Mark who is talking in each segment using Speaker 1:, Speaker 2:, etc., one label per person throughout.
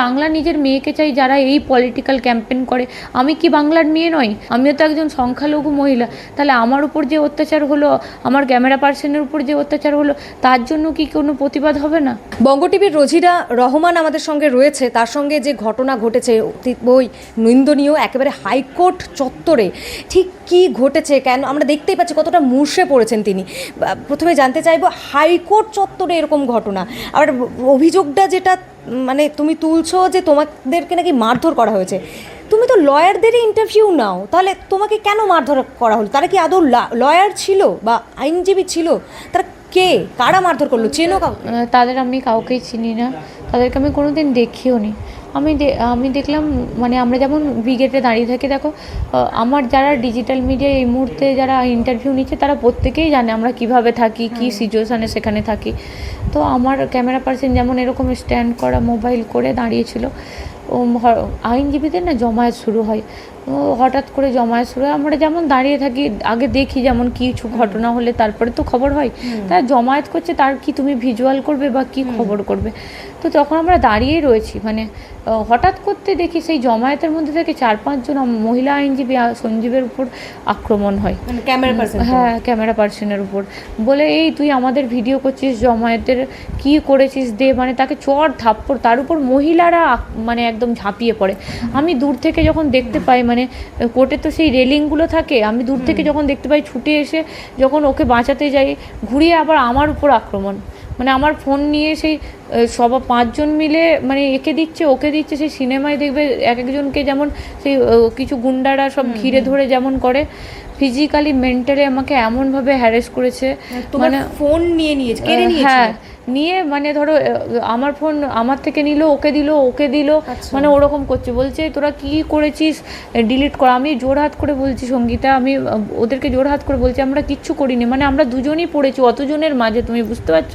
Speaker 1: বাংলা নিজের মেয়েকে চাই যারা এই পলিটিক্যাল ক্যাম্পেন করে। আমি কি বাংলার মেয়ে নয় আমিও তো একজন সংখ্যালঘু মহিলা। তাহলে আমার উপর যে অত্যাচার হলো, আমার ক্যামেরা পার্সনের উপর যে অত্যাচার হলো, তার জন্য কি কোনো প্রতিবাদ হবে না?
Speaker 2: বঙ্গ টিভির রোজিরা রহমান আমাদের সঙ্গে রয়েছে। তার সঙ্গে যে ঘটনা ঘটেছে ওই নিন্দনীয়, একেবারে হাইকোর্ট চত্বরে। ঠিক কি ঘটেছে, কেন? আমরা দেখতেই পাচ্ছি কতটা মুর্ষে পড়েছেন তিনি। প্রথমে জানতে চাইব হাইকোর্ট চত্বরে এরকম ঘটনা। আর অভিযোগটা যেটা মানে তুমি তুলছো যে তোমাদেরকে নাকি মারধর করা হয়েছে। তুমি তো লয়ারদেরই ইন্টারভিউ নাও, তাহলে তোমাকে কেন মারধর করা হলো? তারা কি আদৌ লয়ার ছিল বা আইনজীবী ছিল? তারা কে? কারা মারধর করল? চেনো
Speaker 1: তাদের আমি কাউকেই চিনি না। তাদেরকে আমি কোনোদিন দেখিও নি আমি দে- আমি দেখলাম মানে আমরা যেমন ব্রিগেডে দাঁড়িয়ে থাকি দেখো আমার যারা ডিজিটাল মিডিয়া এই মুহূর্তে যারা ইন্টারভিউ নিচ্ছে তারা প্রত্যেকেই জানে আমরা কীভাবে থাকি কি সিচুয়েশানে সেখানে থাকি। তো আমার ক্যামেরা পার্সন যেমন এরকম স্ট্যান্ড করা মোবাইল করে দাঁড়িয়েছিল আইনজীবীদের না জমায়েত শুরু হয়। হঠাৎ করে জমায়েত শুরু হয়। আমরা যেমন দাঁড়িয়ে থাকি আগে দেখি যেমন কিছু ঘটনা হলে তারপরে তো খবর হয়। তারা জমায়েত করছে তার কি তুমি ভিজুয়াল করবে বা কি খবর করবে? তো তখন আমরা দাঁড়িয়েই রয়েছি। মানে হঠাৎ করতে দেখি সেই জমায়েতের মধ্যে থেকে চার পাঁচজন মহিলা আইনজীবী সঞ্জীবের উপর আক্রমণ হয়।
Speaker 2: মানে ক্যামেরা পার্সন
Speaker 1: হ্যাঁ ক্যামেরা পার্সনের উপর। বলে এই তুই আমাদের ভিডিও করছিস জমায়েতের কি করেছিস দে? মানে তাকে চর থাপ্পড় তার উপর মহিলারা মানে একদম ঝাঁপিয়ে পড়ে। আমি দূর থেকে যখন দেখতে পাই মানে কোর্টে তো সেই রেলিংগুলো থাকে আমি দূর থেকে যখন দেখতে পাই ছুটে এসে যখন ওকে বাঁচাতে যাই ঘুরিয়ে আবার আমার উপর আক্রমণ। মানে আমার ফোন নিয়ে সেই সব পাঁচজন মিলে মানে একে দিচ্ছে ওকে দিচ্ছে সেই সিনেমায় দেখবে এক একজনকে যেমন সেই কিছু গুন্ডারা সব ঘিরে ধরে যেমন করে ফিজিক্যালি মেন্টালি আমাকে এমনভাবে হ্যারেস করেছে
Speaker 2: তোমার
Speaker 1: মানে
Speaker 2: ফোন নিয়ে নিয়েছে
Speaker 1: হ্যাঁ নিয়ে মানে ধরো আমার ফোন আমার থেকে নিল ওকে দিল ওকে দিল
Speaker 2: আচ্ছা।
Speaker 1: মানে ওরকম করছে। বলছে তোরা কি করেছিস? ডিলিট কর। আমি জোর হাত করে বলছি সঙ্গীতা আমি ওদেরকে জোর হাত করে বলছি আমরা কিচ্ছু করিনি। মানে আমরা দুজনই পড়েছি অতজনের মাঝে তুমি বুঝতে পারছ?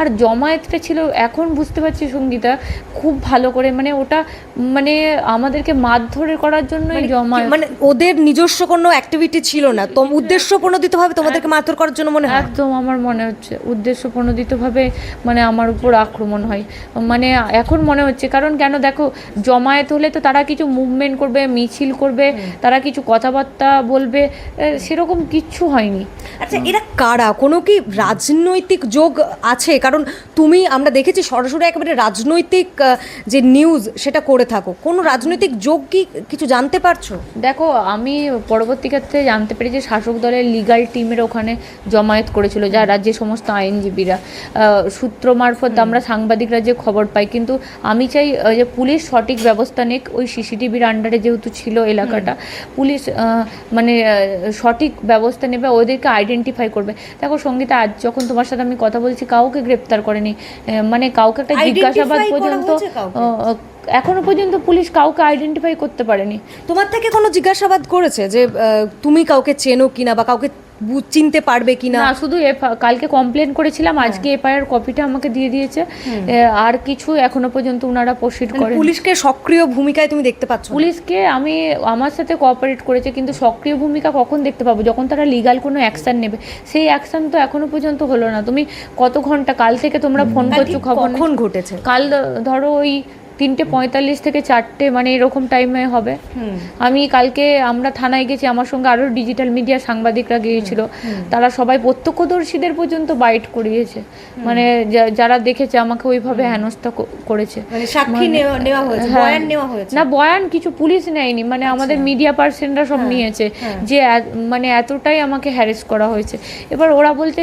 Speaker 1: আর জমায়েতটা ছিল এখন বুঝতে পারছি সঙ্গীতা খুব ভালো করে মানে ওটা মানে আমাদেরকে মারধরে করার জন্যই জমায়েত।
Speaker 2: মানে ওদের নিজস্ব কোনো অ্যাক্টিভিটি ছিল না? তো উদ্দেশ্য প্রণোদিতভাবে তোমাদেরকে মারধর করার জন্য মনে হয়?
Speaker 1: একদম আমার মনে হচ্ছে উদ্দেশ্য প্রণোদিতভাবে মানে আমার উপর আক্রমণ হয়। মানে এখন মনে হচ্ছে কারণ কেন দেখো জমায়েত হলে তো তারা কিছু মুভমেন্ট করবে মিছিল করবে তারা কিছু কথাবার্তা বলবে সেরকম কিচ্ছু হয়নি।
Speaker 2: আচ্ছা এরা কারা? কোনো কি রাজনৈতিক যোগ আছে? কারণ তুমি আমরা দেখেছি সরাসরি একেবারে রাজনৈতিক যে নিউজ সেটা করে থাকো। কোনো রাজনৈতিক যোগ কি কিছু জানতে পারছ?
Speaker 1: দেখো আমি পরবর্তী ক্ষেত্রে জানতে পেরেছি শাসক দলের লিগাল টিমের ওখানে জমায়েত করেছিল যারা যে সমস্ত আইনজীবীরা। সূত্র মারফত আমরা সাংবাদিকরা যে খবর পাই কিন্তু আমি চাই যে পুলিশ সঠিক ব্যবস্থা নিক ওই সিসিটিভির আন্ডারে যেহেতু ছিল এলাকাটা পুলিশ মানে সঠিক ব্যবস্থা নেবে ওদেরকে আইডেন্টিফাই করবে। দেখো সঙ্গীতা আজ যখন তোমার সাথে আমি কথা বলছি কাউকে গ্রেপ্তার করেনি। মানে কাউকে একটা জিজ্ঞাসাবাদ পর্যন্ত এখনও পর্যন্ত পুলিশ কাউকে আইডেন্টিফাই করতে পারেনি।
Speaker 2: তোমার থেকে কোনো জিজ্ঞাসাবাদ করেছে যে তুমি কাউকে চেনো কিনা বা কাউকে চিনতে পারবে কিনা?
Speaker 1: না শুধু কালকে কমপ্লেন করেছিলাম আজকে এফআইআর কপিটা আমাকে দিয়ে দিয়েছে। আর কিছু এখনও পর্যন্ত ওনারা প্রসিড করে
Speaker 2: পুলিশকে সক্রিয় ভূমিকায় তুমি দেখতে পাচ্ছ
Speaker 1: পুলিশকে আমি আমার সাথে কোঅপারেট করেছে কিন্তু সক্রিয় ভূমিকা কখন দেখতে পাবো? যখন তারা লিগাল কোনো অ্যাকশন নেবে সেই অ্যাকশন তো এখনও পর্যন্ত হলো না। তুমি কত ঘণ্টা কাল থেকে তোমরা ফোন করছ খবর
Speaker 2: কখন ঘটেছে?
Speaker 1: কাল ধরো ওই তিনটে পঁয়তাল্লিশ থেকে চারটে মানে এরকম টাইমে হবে। আমি কালকে আমরা থানায় গেছি আমার সঙ্গে আরও ডিজিটাল মিডিয়া সাংবাদিকরা গিয়েছিল। তারা সবাই প্রত্যক্ষদর্শীদের পর্যন্ত বাইট করিয়েছে। মানে যারা দেখেছে আমাকে ওইভাবে হেনস্থা করেছে।
Speaker 2: মানে হয়েছে
Speaker 1: হ্যাঁ। না বয়ান কিছু পুলিশ নেয়নি মানে আমাদের মিডিয়া পার্সনরা সব নিয়েছে যে মানে এতটাই আমাকে হ্যারেস করা হয়েছে। এবার ওরা বলছে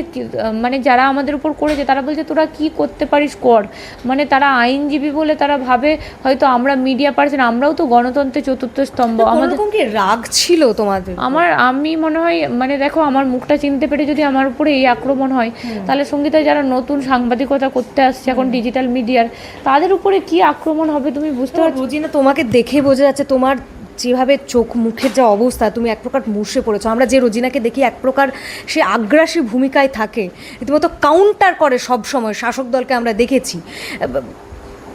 Speaker 1: মানে যারা আমাদের উপর করেছে তারা বলছে তোরা কি করতে পারিস কর। মানে তারা আইনজীবী বলে তারা ভাবে হয়তো আমরা মিডিয়া পার্সন আমরাও তো গণতন্ত্রের চতুর্থ স্তম্ভ। আমাদের
Speaker 2: কি রাগ ছিল তোমাদের?
Speaker 1: আমার আমি মনে হয় মানে দেখো আমার মুখটা চিনতে পেরে যদি আমার উপরে এই আক্রমণ হয় তাহলে সঙ্গীতা যারা নতুন সাংবাদিকতা করতে আসছে এখন ডিজিটাল মিডিয়ার তাদের উপরে কি আক্রমণ হবে তুমি বুঝতে পারছ?
Speaker 2: রোজিনা তোমাকে দেখে বোঝা যাচ্ছে তোমার যেভাবে চোখ মুখের যা অবস্থা তুমি এক প্রকার মুষে পড়েছো। আমরা যে রোজিনাকে দেখি এক প্রকার সে আগ্রাসী ভূমিকায় থাকে। রীতিমতো কাউন্টার করে সব সময় শাসক দলকে আমরা দেখেছি।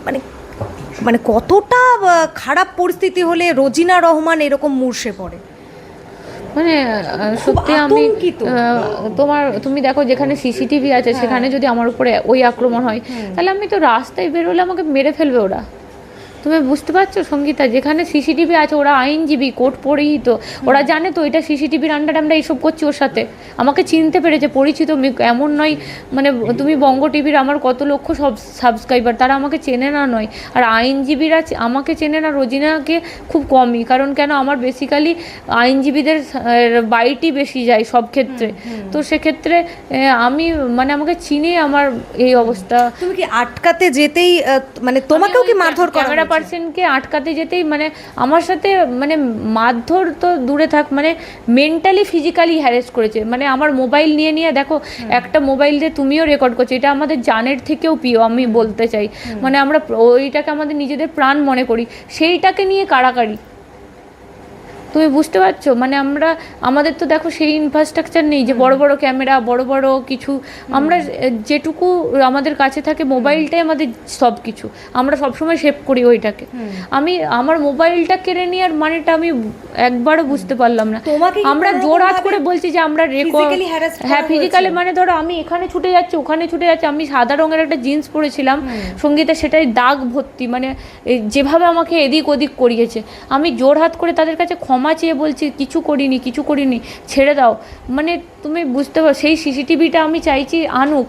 Speaker 2: মানে মানে কতটা খারাপ পরিস্থিতি হলে রোজিনা রহমান এরকম মূর্ষে পড়ে?
Speaker 1: মানে সত্যি আমি। তোমার তুমি দেখো যেখানে সিসিটিভি আছে সেখানে যদি আমার উপরে ওই আক্রমণ হয় তাহলে আমি তো রাস্তায় বেরোলে আমাকে মেরে ফেলবে ওরা। তুমি বুঝতে পারছ সঙ্গীতা? যেখানে সিসিটিভি আছে ওরা আইনজীবী কোর্ট পড়েই তো ওরা জানে তো এটা সিসিটিভির আন্ডারে আমরা এইসব করছি ওর সাথে। আমাকে চিনতে পেরেছে পরিচিত এমন নয় মানে তুমি বঙ্গ টিভির আমার কত লক্ষ সব সাবস্ক্রাইবার তারা আমাকে চেনে না নয়। আর আইনজীবীরা আমাকে চেনে না রোজিনাকে খুব কমই। কারণ কেন? আমার বেসিক্যালি আইনজীবীদের বাইটই বেশি যায় সব ক্ষেত্রে। তো সেক্ষেত্রে আমি মানে আমাকে চিনে আমার এই অবস্থা।
Speaker 2: তুমি কি আটকাতে যেতেই মানে তোমাকেও কি মারধর করা
Speaker 1: পার্সনকে আটকাতে যেতেই মানে আমার সাথে মানে মারধর তো দূরে থাক মানে মেন্টালি ফিজিক্যালি হ্যারেস করেছে। মানে আমার মোবাইল নিয়ে নিয়ে দেখো একটা মোবাইল দিয়ে তুমিও রেকর্ড করছ এটা আমাদের জানের থেকেও প্রিয় আমি বলতে চাই। মানে আমরা ওইটাকে আমাদের নিজেদের প্রাণ মনে করি। সেইটাকে নিয়ে কাড়াকাড়ি তুমি বুঝতে পারছ? মানে আমরা আমাদের তো দেখো সেই ইনফ্রাস্ট্রাকচার নেই যে বড় বড় ক্যামেরা বড় বড় কিছু। আমরা যেটুকু আমাদের কাছে থাকে মোবাইলটাই আমাদের সব কিছু আমরা সবসময় সেভ করি ওইটাকে। আমি আমার মোবাইলটা কেড়ে নেওয়ার মানেটা আমি একবারও বুঝতে পারলাম না। আমরা জোর হাত করে বলছি যে আমরা রেকর্ড হ্যাঁ ফিজিক্যালি মানে ধরো আমি এখানে ছুটে যাচ্ছি ওখানে ছুটে যাচ্ছি আমি সাদা রঙের একটা জিন্স পরেছিলাম। সঙ্গীতে সেটাই দাগ ভর্তি মানে যেভাবে আমাকে এদিক ওদিক করিয়েছে। আমি জোর হাত করে তাদের কাছে ক্ষমা চেয়ে বলছি, কিছু করিনি কিছু করিনি, ছেড়ে দাও। মানে তুমি বুঝতে পারো, সেই সিসিটিভিটা আমি চাইছি আনুক।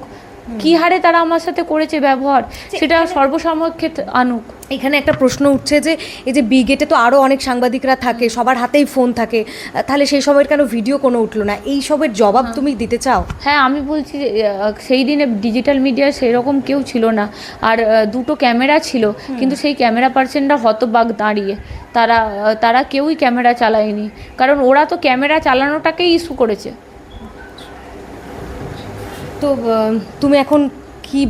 Speaker 1: কি হারে তারা আমার সাথে করেছে ব্যবহার? সেটা সর্বসাময়িক ক্ষেত্রে আনুক।
Speaker 2: এখানে একটা প্রশ্ন উঠছে যে এই যে বি গেটে তো আরও অনেক সাংবাদিকরা থাকে সবার হাতেই ফোন থাকে তাহলে সেই সময়ের কেন ভিডিও কোনো উঠল না? এই সবের জবাব তুমি দিতে চাও?
Speaker 1: হ্যাঁ আমি বলছি যে, সেই দিনে ডিজিটাল মিডিয়া সেরকম কেউ ছিল না। আর দুটো ক্যামেরা ছিল কিন্তু সেই ক্যামেরা পার্সনরা হতবাক দাঁড়িয়ে। তারা তারা কেউই ক্যামেরা চালায়নি। কারণ ওরা তো ক্যামেরা চালানোটাকেই ইস্যু করেছে।
Speaker 2: তো তুমি এখন কি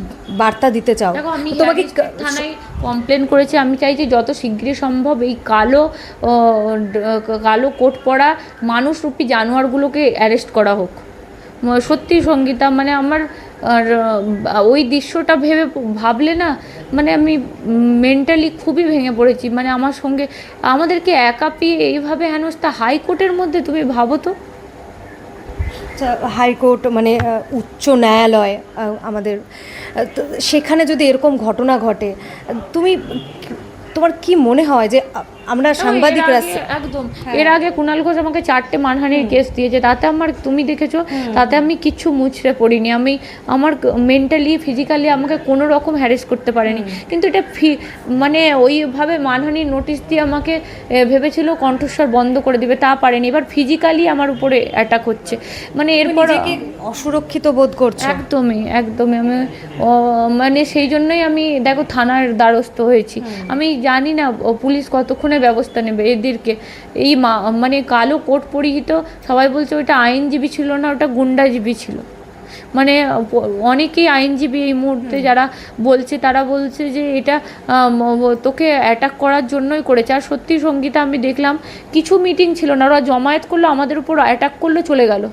Speaker 2: বার্তা দিতে চাও?
Speaker 1: আমি
Speaker 2: তোমাকে
Speaker 1: থানায় কমপ্লেন করেছি। আমি চাইছি যত শীঘ্রই সম্ভব এই কালো কালো কোট পরা মানুষরূপী জানোয়ারগুলোকে অ্যারেস্ট করা হোক। সত্যি সঙ্গীতা মানে আমার আর ওই দৃশ্যটা ভেবে ভাবলে না মানে আমি মেন্টালি খুবই ভেঙে পড়েছি। মানে আমার সঙ্গে আমাদেরকে একা পেয়ে এইভাবে হেনস্থা হাইকোর্টের মধ্যে তুমি ভাবো তো?
Speaker 2: হাইকোর্ট মানে উচ্চ ন্যায়ালয় আমাদের সেখানে যদি এরকম ঘটনা ঘটে, তুমি তোমার কি মনে হয় যে আমরা সাংবাদিকরা
Speaker 1: এর আগে- একদম। এর আগে কুণাল ঘোষ আমাকে চারটে মানহানির কেস দিয়েছে। তাতে আমার তুমি দেখেছ তাতে আমি কিচ্ছু মুছড়ে পড়িনি। আমি আমার মেন্টালি ফিজিক্যালি আমাকে কোনো রকম হ্যারেস করতে পারেনি। কিন্তু এটা ফি- মানে ওইভাবে মানহানির নোটিশ দিয়ে আমাকে ভেবেছিল কণ্ঠস্বর বন্ধ করে দিবে। তা পারেনি। এবার ফিজিক্যালি আমার উপরে অ্যাটাক হচ্ছে। মানে এরপর
Speaker 2: অসুরক্ষিত বোধ করছে।
Speaker 1: একদমই একদমই। আমি মানে সেই জন্যই আমি দেখো থানার দ্বারস্থ হয়েছি। আমি জানি না পুলিশ কতক্ষণে ব্যবস্থা নেবে। এদেরকে এই মা মানে কালো কোট পরিহিত সবাই বলছে ওটা আইনজীবী ছিল না ওটা গুন্ডাজীবী ছিল। মানে অনেকেই আইনজীবী এই মুহূর্তে যারা বলছে তারা বলছে যে এটা তোকে অ্যাটাক করার জন্যই করেছে। আর সত্যি সঙ্গীতা আমি দেখলাম কিছু মিটিং ছিল না। ওরা জমায়েত করল আমাদের উপর অ্যাটাক করল চলে গেল।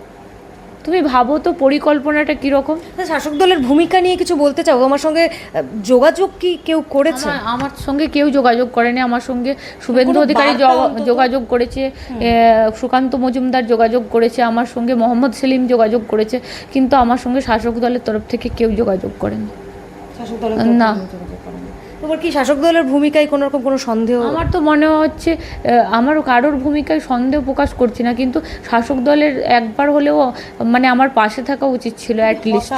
Speaker 1: তুমি ভাবো তো পরিকল্পনাটা কীরকম?
Speaker 2: শাসক দলের ভূমিকা নিয়ে কিছু বলতে চাও? আমার সঙ্গে যোগাযোগ কি কেউ করেছে?
Speaker 1: আমার- সঙ্গে কেউ যোগাযোগ করেনি। আমার সঙ্গে শুভেন্দু অধিকারী? যোগাযোগ করেছে। সুকান্ত মজুমদার যোগাযোগ করেছে। আমার সঙ্গে মোহাম্মদ সেলিম যোগাযোগ করেছে। কিন্তু আমার সঙ্গে শাসক দলের তরফ থেকে কেউ যোগাযোগ করেনি। না।
Speaker 2: তোমার কি শাসক দলের ভূমিকায় কোনো রকম কোনো সন্দেহ?
Speaker 1: আমার তো মনে হচ্ছে আমার কারোর ভূমিকায় সন্দেহ প্রকাশ করছি না কিন্তু শাসক দলের একবার হলেও মানে আমার পাশে থাকা উচিত ছিল অ্যাটলিস্ট?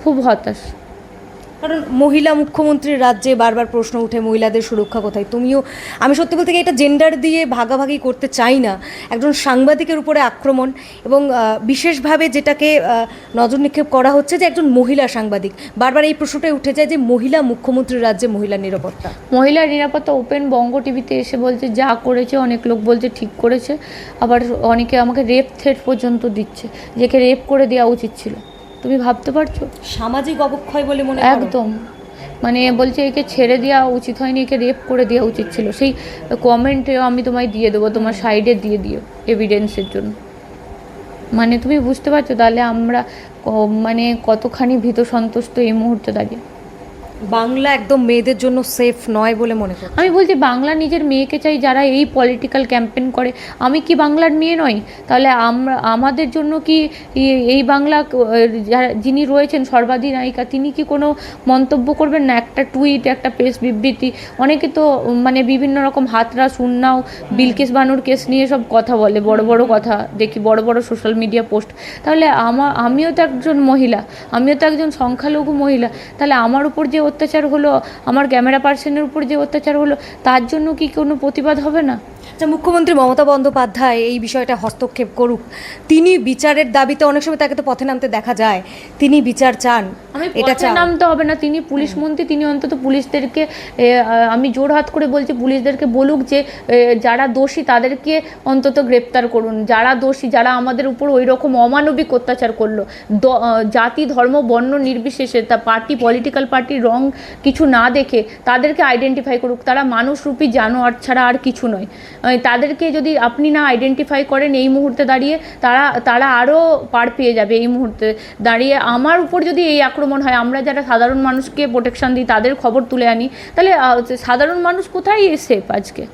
Speaker 1: খুব হতাশ।
Speaker 2: কারণ মহিলা মুখ্যমন্ত্রীর রাজ্যে বারবার প্রশ্ন উঠে মহিলাদের সুরক্ষা কোথায়? তুমিও, আমি সত্যি বলতে এটা জেন্ডার দিয়ে ভাগাভাগি করতে চাই না। একজন সাংবাদিকের উপরে আক্রমণ এবং বিশেষভাবে যেটাকে নজর নিক্ষেপ করা হচ্ছে যে একজন মহিলা সাংবাদিক। বারবার এই প্রশ্নটাই উঠে যায় যে মহিলা মুখ্যমন্ত্রীর রাজ্যে মহিলা নিরাপত্তা।
Speaker 1: মহিলা নিরাপত্তা ওপেন বঙ্গ টিভিতে এসে বলছে, যা করেছে, অনেক লোক বলছে ঠিক করেছে, আবার অনেকে আমাকে রেপ থ্রেট পর্যন্ত দিচ্ছে। যেকে রেপ করে দেওয়া উচিত ছিল। তুমি ভাবতে পারছ?
Speaker 2: সামাজিক অবক্ষয় বলে মনে
Speaker 1: একদম। মানে বলছে একে ছেড়ে দেওয়া উচিত হয়নি একে রেপ করে দেওয়া উচিত ছিল। সেই কমেন্টেও আমি তোমায় দিয়ে দেবো তোমার সাইডে দিয়ে দিও এভিডেন্সের জন্য। মানে তুমি বুঝতে পারছ? তাহলে আমরা মানে কতখানি ভীত সন্তুষ্ট এই মুহূর্তে দাঁড়িয়ে?
Speaker 2: বাংলা একদম মেয়েদের জন্য সেফ নয় বলে মনে করি।
Speaker 1: আমি বলছি বাংলা নিজের মেয়েকে চাই যারা এই পলিটিক্যাল ক্যাম্পেন করে। আমি কি বাংলার মেয়ে নই? তাহলে আমরা আমাদের জন্য কি এই- বাংলা যিনি রয়েছেন সর্বাধিনায়িকা তিনি কি কোনো মন্তব্য করবেন না? একটা টুইট একটা প্রেস বিবৃতি। অনেকে তো মানে বিভিন্ন রকম হাতরা, সুন্নাও, বিলকিস বানুর কেস নিয়ে সব কথা বলে, বড় বড় কথা দেখি, বড় বড় সোশ্যাল মিডিয়া পোস্ট তাহলে আমার আমিও তো একজন মহিলা, আমিও তো একজন সংখ্যালঘু মহিলা। তাহলে আমার উপর যে অত্যাচার হলো, আমার ক্যামেরা পার্সনের উপর যে অত্যাচার হলো, তার জন্য কি কোনো প্রতিবাদ হবে না?
Speaker 2: মুখ্যমন্ত্রী মমতা বন্দ্যোপাধ্যায় এই বিষয়টা হস্তক্ষেপ করুক। তিনি বিচারের দাবিতে অনেক সময় তাকে তো পথে নামতে দেখা যায়। তিনি বিচার চান এটা চান।
Speaker 1: নামতে হবে না তিনি পুলিশ মন্ত্রী তিনি অন্তত পুলিশদেরকে আমি জোর হাত করে বলছি পুলিশদেরকে বলুক যে যারা দোষী তাদেরকে অন্তত গ্রেপ্তার করুন। যারা দোষী যারা আমাদের উপর ওই রকম অমানবিক অত্যাচার করল জাতি ধর্ম বর্ণ নির্বিশেষে তা পার্টি পলিটিক্যাল পার্টির রং কিছু না দেখে তাদেরকে আইডেন্টিফাই করুক। তারা মানুষরূপী জানোয়ার ছাড়া আর কিছু নয়। তাদেরকে যদি আপনি না আইডেন্টিফাই করেন এই মুহূর্তে দাঁড়িয়ে, তারা তারা আরও পার পেয়ে যাবে এই মুহূর্তে দাঁড়িয়ে। আমার উপর যদি এই আক্রমণ হয়, আমরা যারা সাধারণ মানুষকে প্রোটেকশন দিই, তাদের খবর তুলে আনি, তাহলে সাধারণ মানুষ কোথায় সেফ আজকে?